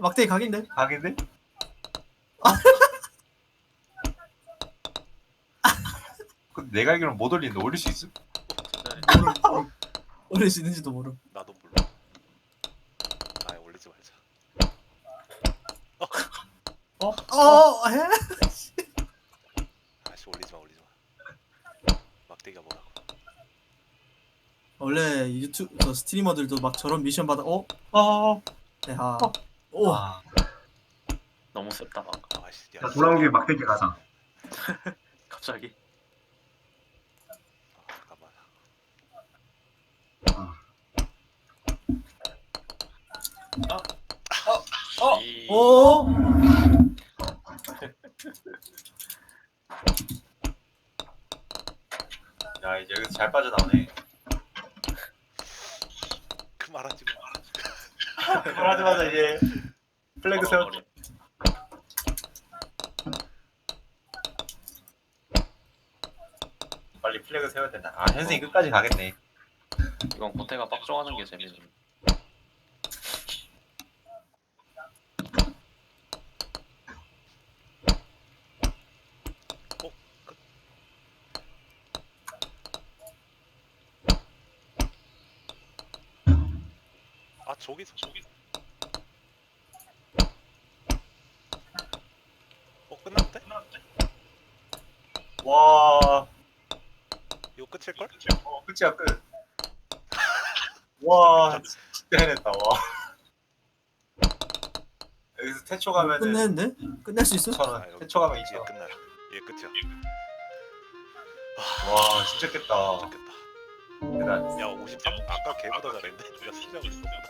막대기 각인데? 각인데? 근데 내가 알기로는 못 올리는데 올릴 수 있음? 모름 올릴 수 있는지도 모름 나도 몰라. 아 올리지 말자. 어? 해? 아씨 올리지 마 올리지 마. 막대기가 뭐라고? 원래 유튜브 저 스트리머들도 막 저런 미션 받아 어? 어. 야. 오 아, 너무 셌다 방금. 아씨 야. 자 돌아온 김에 막대기 가자. 갑자기. 아, 잠깐만. 어? 이... 오? 야 이제 여기서 잘 빠져나오네. 그 말하지 마. 그러자마자 이제 플래그 세웠. 빨리 플래그 세워야 된다. 아 현승이 끝까지 가겠네. 이건 고태가 빡종하는 게 재밌는. 아 저기서 저기. 끝났대? 와, 이거 끝일 걸? 어, 끝이야 끝. 와, 진짜 해냈다. 와. 여기서 태초 가면은 끝내는데? 끝낼 수 있어? 2천 원. 태초 가면 이게 2천 원. 끝나요. 이게 끝이야. 와, 진짜 깼다. 좋겠다. 대단. 야 53? 아까 걔보다 잘했는데. 우리가 수비하고 있었구나.